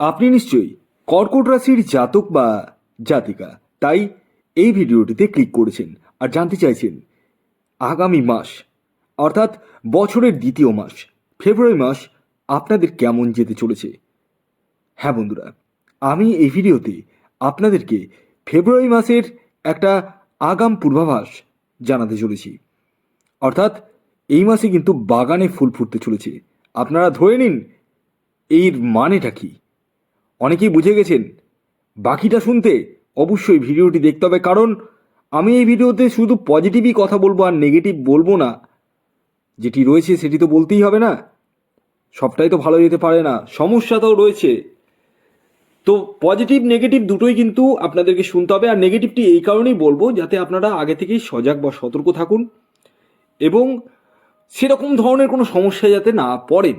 আপনি নিশ্চয়ই কর্কট রাশির জাতক বা জাতিকা, তাই এই ভিডিওটিতে ক্লিক করেছেন আর জানতে চাইছেন আগামী মাস, অর্থাৎ বছরের দ্বিতীয় মাস, ফেব্রুয়ারি মাস আপনাদের কেমন যেতে চলেছে? হ্যাঁ বন্ধুরা, আমি এই ভিডিওতে আপনাদেরকে ফেব্রুয়ারি মাসের একটা আগাম পূর্বাভাস জানাতে চলেছি। অর্থাৎ এই মাসে কিন্তু বাগানে ফুল ফুটতে চলেছে। আপনারা ধরে নিন, এর মানেটা কি? অনেকেই বুঝে গেছেন। বাকিটা শুনতে অবশ্যই ভিডিওটি দেখতে হবে, কারণ আমি এই ভিডিওতে শুধু পজিটিভই কথা বলব আর নেগেটিভ বলব না। যেটি রয়েছে সেটি তো বলতেই হবে না। সবটাই তো ভালো যেতে পারে না। সমস্যা তো রয়েছে। তো পজিটিভ নেগেটিভ দুটোই কিন্তু আপনাদেরকে শুনতে হবে। আর নেগেটিভটি এই কারণেই বলব যাতে আপনারা আগে থেকেই সজাগ বা সতর্ক থাকুন এবং সেরকম ধরনের কোনো সমস্যা যাতে না পড়েন।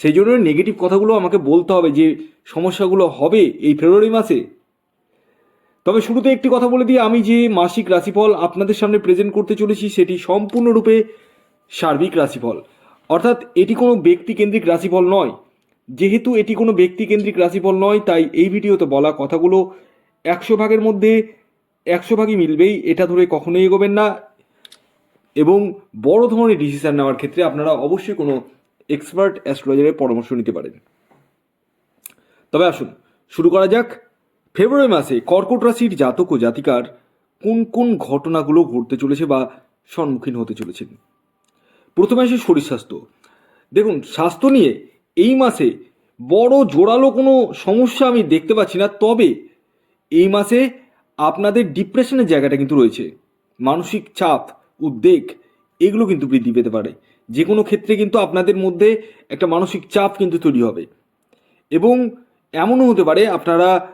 সেই জন্য নেগেটিভ কথাগুলো আমাকে বলতে হবে যে সমস্যাগুলো হবে এই ফেব্রুয়ারি মাসে। তবে শুরুতে একটি কথা বলে দিই, আমি যে মাসিক রাশিফল আপনাদের সামনে প্রেজেন্ট করতে চলেছি সেটি সম্পূর্ণরূপে সার্বিক রাশিফল। অর্থাৎ এটি কোনো ব্যক্তিকেন্দ্রিক রাশিফল নয়। যেহেতু এটি কোনো ব্যক্তিকেন্দ্রিক রাশিফল নয়, তাই এই ভিডিওতে বলা কথাগুলো একশো ভাগের মধ্যে একশো ভাগই মিলবেই, এটা ধরে কখনোই এগোবেন না। এবং বড় ধরনের ডিসিশন নেওয়ার ক্ষেত্রে আপনারা অবশ্যই কোনো এক্সপার্ট অ্যাস্ট্রোলজারের পরামর্শ নিতে পারেন। তবে আসুন, শুরু করা যাক। ফেব্রুয়ারি মাসে কর্কট রাশির জাতক ও জাতিকার কোন কোন ঘটনাগুলো ঘটতে চলেছে বা সম্মুখীন হতে চলেছেন? প্রথমে আসে শরীর স্বাস্থ্য। দেখুন, স্বাস্থ্য নিয়ে এই মাসে বড় জোরালো কোনো সমস্যা আমি দেখতে পাচ্ছি না, তবে এই মাসে আপনাদের ডিপ্রেশনের জায়গাটা কিন্তু রয়েছে। মানসিক চাপ, উদ্বেগ, এগুলো কিন্তু বৃদ্ধি পেতে পারে। যে কোনো ক্ষেত্রে কিন্তু আপনাদের মধ্যে একটা মানসিক চাপ কিন্তু তৈরি হবে। এবং এমনও হতে পারে আপনারা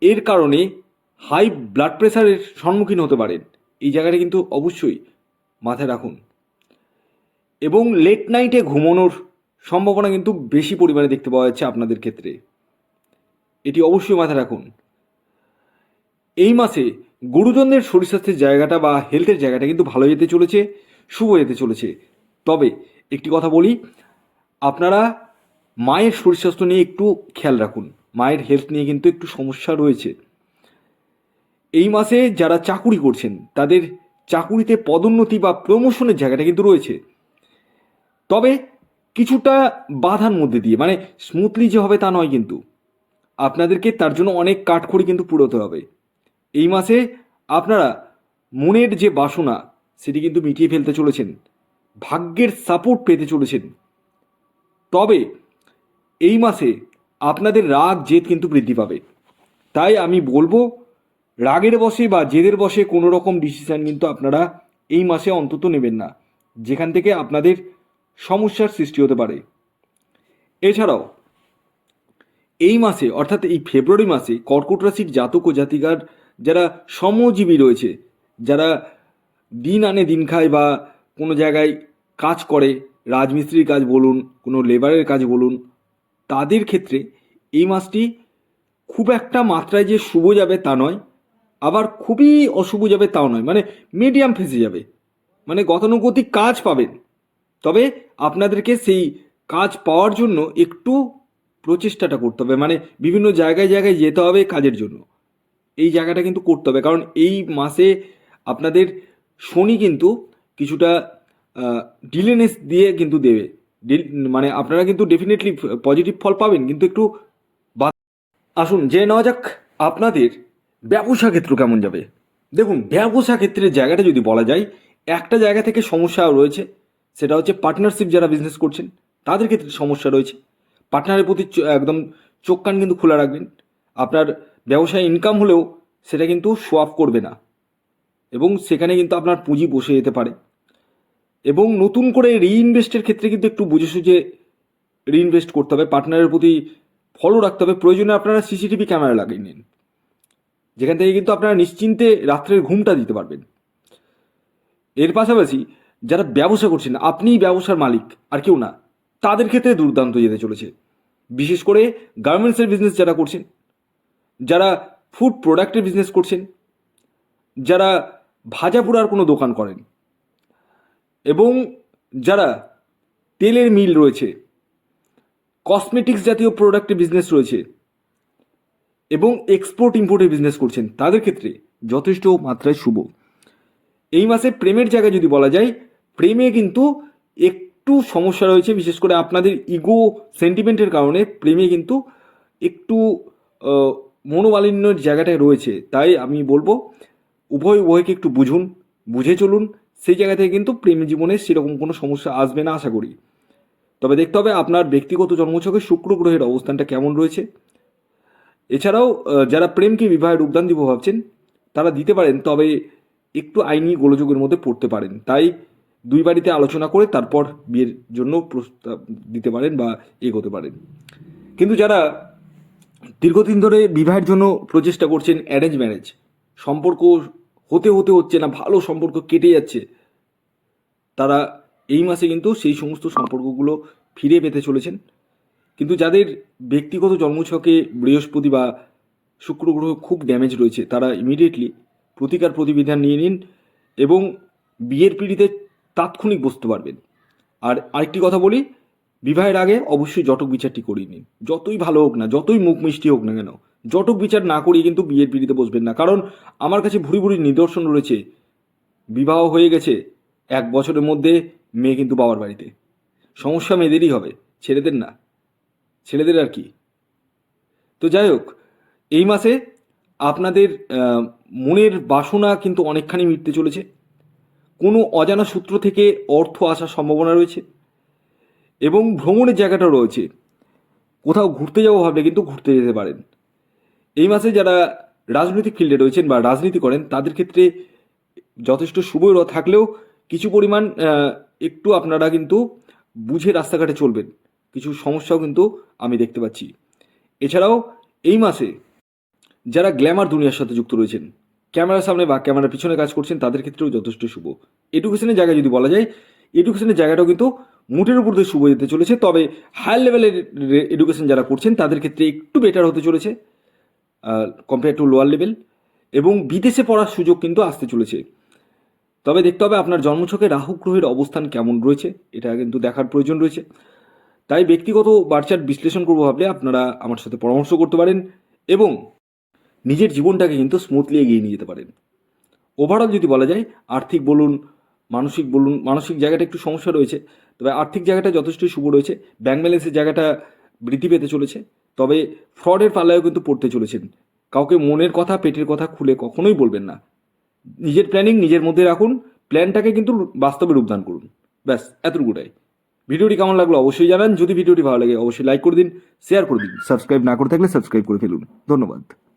এর কারণে হাই ব্লাড প্রেশারের সম্মুখীন হতে পারেন। এই জায়গাটা কিন্তু অবশ্যই মাথায় রাখুন। এবং লেট নাইটে ঘুমানোর সম্ভাবনা কিন্তু বেশি পরিমাণে দেখতে পাওয়া যাচ্ছে আপনাদের ক্ষেত্রে। এটি অবশ্যই মাথায় রাখুন। এই মাসে গুরুজনদের শরীর স্বাস্থ্যের জায়গাটা বা হেলথের জায়গাটা কিন্তু ভালো যেতে চলেছে, শুভ যেতে চলেছে। তবে একটি কথা বলি, আপনারা মায়ের শরীর স্বাস্থ্য নিয়ে একটু খেয়াল রাখুন। মায়ের হেলথ নিয়ে কিন্তু একটু সমস্যা রয়েছে। এই মাসে যারা চাকুরি করছেন, তাদের চাকুরিতে পদোন্নতি বা প্রমোশনের জায়গাটা কিন্তু রয়েছে। তবে কিছুটা বাধার মধ্যে দিয়ে মানে স্মুথলি যে হবে তা নয় কিন্তু, আপনাদেরকে তার জন্য অনেক কাঠখড়ি কিন্তু পুরোতে হবে। এই মাসে আপনারা মনের যে বাসনা, সেটি কিন্তু মিটিয়ে ফেলতে চলেছেন। ভাগ্যের সাপোর্ট পেতে চলেছেন। তবে এই মাসে আপনাদের রাগ, জেদ কিন্তু বৃদ্ধি পাবে। তাই আমি বলব, রাগের বসে বা জেদের বসে কোনো রকম ডিসিশন কিন্তু আপনারা এই মাসে অন্তত নেবেন না, যেখান থেকে আপনাদের সমস্যার সৃষ্টি হতে পারে। এছাড়াও, এই মাসে, অর্থাৎ এই ফেব্রুয়ারি মাসে কর্কট রাশির জাতক ও জাতিকার যারা সমজীবী রয়েছে, যারা দিন আনে দিন খায় বা কোনো জায়গায় কাজ করে, রাজমিস্ত্রির কাজ বলুন, কোনো লেবারের কাজ বলুন, তাদের ক্ষেত্রে এই মাসটি খুব একটা মাত্রায় যে শুভ যাবে তা নয়, আবার খুবই অশুভ যাবে তাও নয়। মানে মিডিয়াম ফেসে যাবে। মানে গতানুগতিক কাজ পাবেন। তবে আপনাদেরকে সেই কাজ পাওয়ার জন্য একটু প্রচেষ্টাটা করতে হবে। মানে বিভিন্ন জায়গায় জায়গায় যেতে হবে কাজের জন্য। এই জায়গাটা কিন্তু করতে হবে। কারণ এই মাসে আপনাদের শনি কিন্তু কিছুটা ডিলেনেস দিয়ে কিন্তু দেবে। মানে আপনারা কিন্তু ডেফিনেটলি পজিটিভ ফল পাবেন, কিন্তু একটু আসুন যে নেওয়া যাক আপনাদের ব্যবসা ক্ষেত্র কেমন যাবে। দেখুন, ব্যবসা ক্ষেত্রের জায়গাটা যদি বলা যায়, একটা জায়গা থেকে সমস্যা রয়েছে, সেটা হচ্ছে পার্টনারশিপ যারা বিজনেস করছেন, তাদের ক্ষেত্রে সমস্যা রয়েছে। পার্টনারের প্রতি একদম চোখ কান কিন্তু খোলা রাখবেন। আপনার ব্যবসায় ইনকাম হলেও সেটা কিন্তু শো অফ করবে না। এবং সেখানে কিন্তু আপনার পুঁজি বসে যেতে পারে। এবং নতুন করে রিইনভেস্টের ক্ষেত্রে কিন্তু একটু বুঝে সুঝে রিইনভেস্ট করতে হবে। পার্টনারের প্রতি ফলো রাখতে হবে। প্রয়োজনে আপনারা সিসিটিভি ক্যামেরা লাগিয়ে নিন। যেখান থেকে কিন্তু আপনারা নিশ্চিন্তে রাত্রের ঘুমটা দিতে পারবেন। এর পাশাপাশি যারা ব্যবসা করছেন, আপনিই ব্যবসার মালিক, আর কেউ না, তাদের ক্ষেত্রে দুর্দান্ত যেতে চলেছে। বিশেষ করে গার্মেন্টসের বিজনেস যারা করছেন, যারা ফুড প্রোডাক্টের বিজনেস করছেন, যারা ভাজা পোড়ার কোনো দোকান করেন এবং যারা তেলের মিল রয়েছে কসমেটিক্স জাতীয় প্রোডাক্টের বিজনেস রয়েছে এবং এক্সপোর্ট ইম্পোর্টের বিজনেস করছেন, তাদের ক্ষেত্রে যথেষ্ট মাত্রায় শুভ। এই মাসে প্রেমের জায়গায় যদি বলা যায়, প্রেমে কিন্তু একটু সমস্যা রয়েছে, বিশেষ করে আপনাদের ইগো সেন্টিমেন্টের কারণে প্রেমে কিন্তু একটু মনোমালিন্যের জায়গাটায় রয়েছে। তাই আমি বলব, উভয় উভয়কে একটু বুঝুন, বুঝে চলুন সেই জায়গা থেকে কিন্তু প্রেম জীবনে সেরকম কোনো সমস্যা আসবে না, আশা করি। তবে দেখতে হবে আপনার ব্যক্তিগত জন্মছকে শুক্র গ্রহের অবস্থানটা কেমন রয়েছে। এছাড়াও যারা প্রেমকে বিবাহের রূপদান দিব ভাবছেন, তারা দিতে পারেন, তবে একটু আইনি গোলযোগের মধ্যে পড়তে পারেন। তাই দুই বাড়িতে আলোচনা করে তারপর বিয়ের জন্য প্রস্তাব দিতে পারেন বা এগোতে পারেন। কিন্তু যারা দীর্ঘদিন ধরে বিবাহের জন্য প্রচেষ্টা করছেন অ্যারেঞ্জ ম্যারেজ সম্পর্ক হতে হতে হচ্ছে না, ভালো সম্পর্ক কেটে যাচ্ছে। তারা এই মাসে কিন্তু সেই সমস্ত সম্পর্কগুলো ফিরে পেতে চলেছেন। কিন্তু যাদের ব্যক্তিগত জন্মছকে বৃহস্পতি বা শুক্র গ্রহ খুব ড্যামেজ রয়েছে, তারা ইমিডিয়েটলি প্রতিকার প্রতিবিধান নিয়ে নিন এবং বিয়ের পিড়িতে তাৎক্ষণিক বসতে পারবেন। আর আরেকটি কথা বলি, বিবাহের আগে অবশ্যই জটক বিচারটি করিয়ে নিন। যতই ভালো হোক না, যতই মুখ মিষ্টি হোক না কেন জটক বিচার না করিয়ে কিন্তু বিয়ের পিড়িতে বসবেন না। কারণ আমার কাছে ভুরি ভুরি নিদর্শন রয়েছে। বিবাহ হয়ে গেছে এক বছরের মধ্যে, মেয়ে কিন্তু বাবার বাড়িতে। সমস্যা মেয়েদেরই হবে, ছেলেদের না। ছেলেদের আর কি। তো যাই হোক, এই মাসে আপনাদের মনের বাসনা কিন্তু অনেকখানি মিটতে চলেছে। কোনো অজানা সূত্র থেকে অর্থ আসার সম্ভাবনা রয়েছে। এবং ভ্রমণের জায়গাটা রয়েছে। কোথাও ঘুরতে যাব ভাবলে কিন্তু ঘুরতে যেতে পারেন। এই মাসে যারা রাজনৈতিক ফিল্ডে রয়েছেন বা রাজনীতি করেন, তাদের ক্ষেত্রে যথেষ্ট শুভ র- থাকলেও কিছু পরিমাণ একটু আপনারা কিন্তু বুঝে রাস্তাঘাটে চলবেন। কিছু সমস্যাও কিন্তু আমি দেখতে পাচ্ছি। এছাড়াও এই মাসে যারা গ্ল্যামার দুনিয়ার সাথে যুক্ত রয়েছেন, ক্যামেরার সামনে বা ক্যামেরার পিছনে কাজ করছেন, তাদের ক্ষেত্রেও যথেষ্ট শুভ। এডুকেশনের জায়গায় যদি বলা যায়, এডুকেশনের জায়গাটাও কিন্তু মুটের উপর দিয়ে শুভ যেতে চলেছে। তবে হায়ার লেভেলের এডুকেশন যারা করছেন, তাদের ক্ষেত্রে একটু বেটার হতে চলেছে। কম্পেয়ার টু লোয়ার লেভেল এবং বিদেশে পড়ার সুযোগ কিন্তু আসতে চলেছে। তবে দেখতে হবে আপনার জন্মছকে রাহু গ্রহের অবস্থান কেমন রয়েছে, এটা কিন্তু দেখার প্রয়োজন রয়েছে। তাই ব্যক্তিগত বার্চার বিশ্লেষণ করব ভাবলে আপনারা আমার সাথে পরামর্শ করতে পারেন এবং নিজের জীবনটাকে কিন্তু স্মুথলি এগিয়ে নিয়ে যেতে পারেন। ওভারঅল যদি বলা যায়, আর্থিক বলুন, মানসিক বলুন, মানসিক জায়গাটা একটু সমস্যা রয়েছে, তবে আর্থিক জায়গাটা যথেষ্টই শুভ রয়েছে ব্যাংক ব্যালেন্সের জায়গাটা বৃদ্ধি পেতে চলেছে। তবে ফ্রডের পাল্লায়ও কিন্তু পড়তে চলেছেন। কাউকে মনের কথা, পেটের কথা খুলে কখনোই বলবেন না। নিজের প্ল্যানিং নিজের মধ্যে রাখুন প্ল্যানটাকে কিন্তু বাস্তবে রূপদান করুন। ব্যাস, এতটুকুটাই। ভিডিওটি কেমন লাগল অবশ্যই জানান। যদি ভিডিওটি ভালো লাগে, অবশ্যই লাইক করে দিন শেয়ার করে দিন। সাবস্ক্রাইব না করে থাকলে সাবস্ক্রাইব করে ফেলুন। ধন্যবাদ।